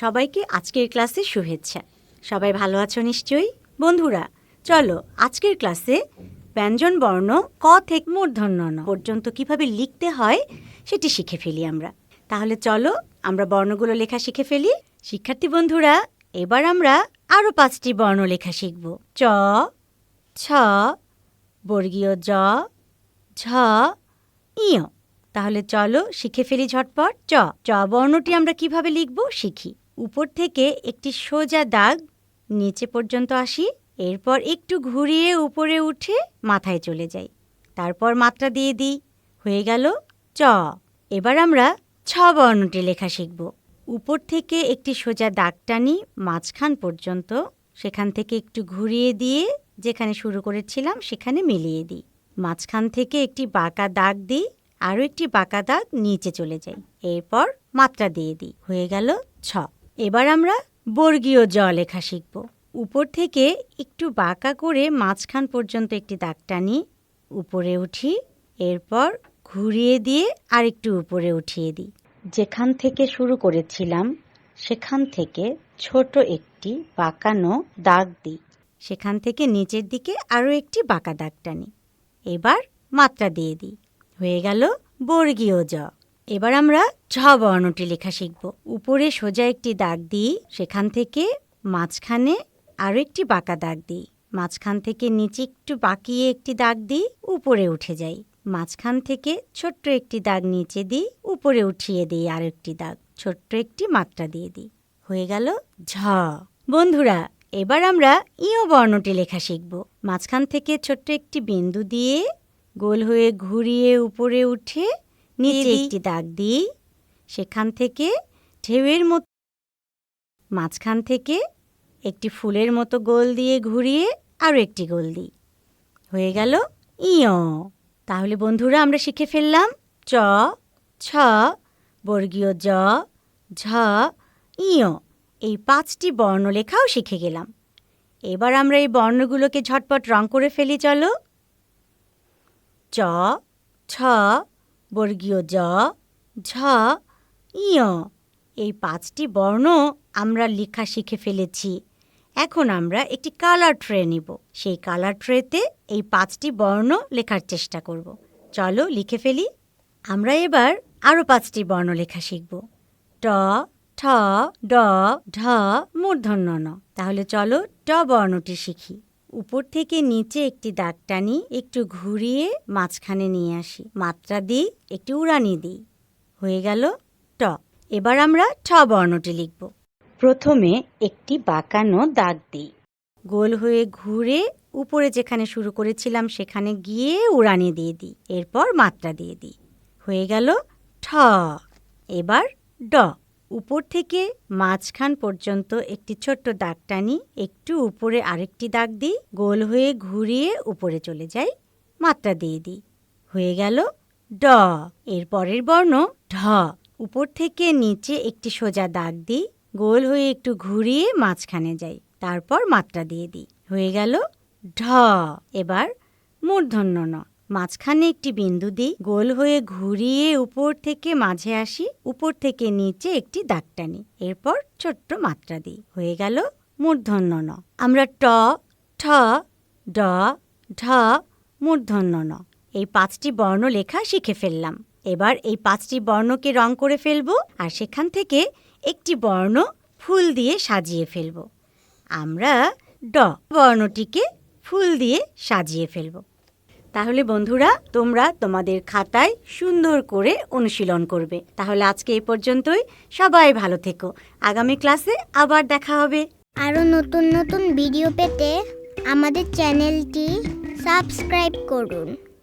সবাইকে আজকের ক্লাসে শুভেচ্ছা। সবাই ভালো আছো নিশ্চয়ই? বন্ধুরা, চলো আজকের ক্লাসে ব্যঞ্জন বর্ণ ক থেকে মূর্ধন্য পর্যন্ত কীভাবে লিখতে হয় সেটি শিখে ফেলি আমরা। তাহলে চলো আমরা বর্ণগুলো লেখা শিখে ফেলি। শিক্ষার্থী বন্ধুরা, এবার আমরা আরও পাঁচটি বর্ণ লেখা শিখব। চ, ছ, বর্গীয় জ, ঝ, ইয়। তাহলে চলো শিখে ফেলি ঝটপট। চ চ বর্ণটি আমরা কীভাবে লিখব শিখি। উপর থেকে একটি সোজা দাগ নিচে পর্যন্ত আসি, এরপর একটু ঘুরিয়ে উপরে উঠে মাথায় চলে যাই। তারপর মাত্রা দিয়ে দিই। হয়ে গেল চ। এবার আমরা ছ বর্ণটি লেখা শিখব। উপর থেকে একটি সোজা দাগ টানি, মাঝখান পর্যন্ত, সেখান থেকে একটু ঘুরিয়ে দিয়ে যেখানে শুরু করেছিলাম সেখানে মিলিয়ে দিই। মাঝখান থেকে একটি বাঁকা দাগ দিই, আরও একটি বাঁকা দাগ নিচে চলে যাই। এরপর মাত্রা দিয়ে দিই। হয়ে গেল ছ। এবার আমরা বর্গীয় জ লেখা শিখব। উপর থেকে একটু বাঁকা করে মাঝখান পর্যন্ত একটি দাগ টানি উপরে উঠি, এরপর ঘুরিয়ে দিয়ে আর একটু উপরে উঠিয়ে দিই। যেখান থেকে শুরু করেছিলাম, সেখান থেকে ছোট একটি বাঁকানো দাগ দিই। সেখান থেকে নিচের দিকে আরও একটি বাঁকা দাগ টানি এবার মাত্রা দিয়ে দিই। হয়ে গেল বর্গীয় জ। এবার আমরা ঝ বর্ণটি লেখা শিখব। উপরে সোজা একটি দাগ দিই, সেখান থেকে মাঝখানে আরও একটি বাঁকা দাগ দিই। মাঝখান থেকে নিচে একটু বাঁকিয়ে একটি দাগ দিই, উপরে উঠে যাই। মাঝখান থেকে ছোট্ট একটি দাগ নিচে দিই, উপরে উঠিয়ে দিই আর একটি দাগ। ছোট্ট একটি মাত্রা দিয়ে দিই। হয়ে গেল ঝ। বন্ধুরা, এবার আমরা ইয় বর্ণটি লেখা শিখব। মাঝখান থেকে ছোট্ট একটি বিন্দু দিয়ে গোল হয়ে ঘুরিয়ে উপরে উঠে নিচে একটি দাগ দিই সেখান থেকে ঢেউয়ের মতো মাঝখান থেকে একটি ফুলের মতো গোল দিয়ে ঘুরিয়ে আরও একটি গোল দিই। হয়ে গেল ইয়। তাহলে বন্ধুরা আমরা শিখে ফেললাম চ ছ বর্গীয় জ ঝ ইয়। এই পাঁচটি বর্ণ লেখাও শিখে গেলাম। এবার আমরা এই বর্ণগুলোকে ঝটপট রং করে ফেলি চলো। চ ছ বর্গীয় জ, ঝ ইয় এই পাঁচটি বর্ণ আমরা লেখা শিখে ফেলেছি। এখন আমরা একটি কালার ট্রে নিব। সেই কালার ট্রেতে এই পাঁচটি বর্ণ লেখার চেষ্টা করব। চলো লিখে ফেলি। আমরা এবার আরও পাঁচটি বর্ণ লেখা শিখব। ট, ঠ, ড, ঢ, মূর্ধন্য তাহলে চলো ট বর্ণটি শিখি। উপর থেকে নিচে একটি দাগ টানি, একটু ঘুরিয়ে মাঝখানে নিয়ে আসি। মাত্রা দিই, একটি উড়ানি দিই। হয়ে গেল ট। এবার আমরা ঠ বর্ণটি লিখব। প্রথমে একটি বাঁকানো দাগ দিই। গোল হয়ে ঘুরে উপরে যেখানে শুরু করেছিলাম, সেখানে গিয়ে উড়ানি দিয়ে দিই। এরপর মাত্রা দিয়ে দিই। হয়ে গেল ঠ। এবার ড। উপর থেকে মাঝখান পর্যন্ত একটি ছোট্ট দাগ টানি, একটু উপরে আরেকটি দাগ দিই, গোল হয়ে ঘুরিয়ে উপরে চলে যাই, মাত্রা দিয়ে দিই। হয়ে গেল ড। এর পরের বর্ণ ঢ। উপর থেকে নিচে একটি সোজা দাগ দিই, গোল হয়ে একটু ঘুরিয়ে মাঝখানে যাই, তারপর মাত্রা দিয়ে দিই। হয়ে গেল ঢ। এবার মূর্ধন্য ন। মাঝখানে একটি বিন্দু দিই, গোল হয়ে ঘুরিয়ে উপর থেকে মাঝে আসি, উপর থেকে নিচে একটি দাগ টানি, এরপর ছোট্ট মাত্রা দিই, হয়ে গেল মূর্ধন্য ন। আমরা ট, ঠ, ড, ঢ, মূর্ধন্য ন। এই পাঁচটি বর্ণ লেখা শিখে ফেললাম। এবার এই পাঁচটি বর্ণকে রং করে ফেলব আর সেখান থেকে একটি বর্ণ ফুল দিয়ে সাজিয়ে ফেলব। আমরা ড বর্ণটিকে ফুল দিয়ে সাজিয়ে ফেলব। তাহলে বন্ধুরা, তোমরা তোমাদের খাতায় সুন্দর করে অনুশীলন করবে। তাহলে আজকে এই পর্যন্তই। সবাই ভালো থেকো। আগামী ক্লাসে আবার দেখা হবে। আরও নতুন নতুন ভিডিও পেতে আমাদের চ্যানেলটি সাবস্ক্রাইব করুন।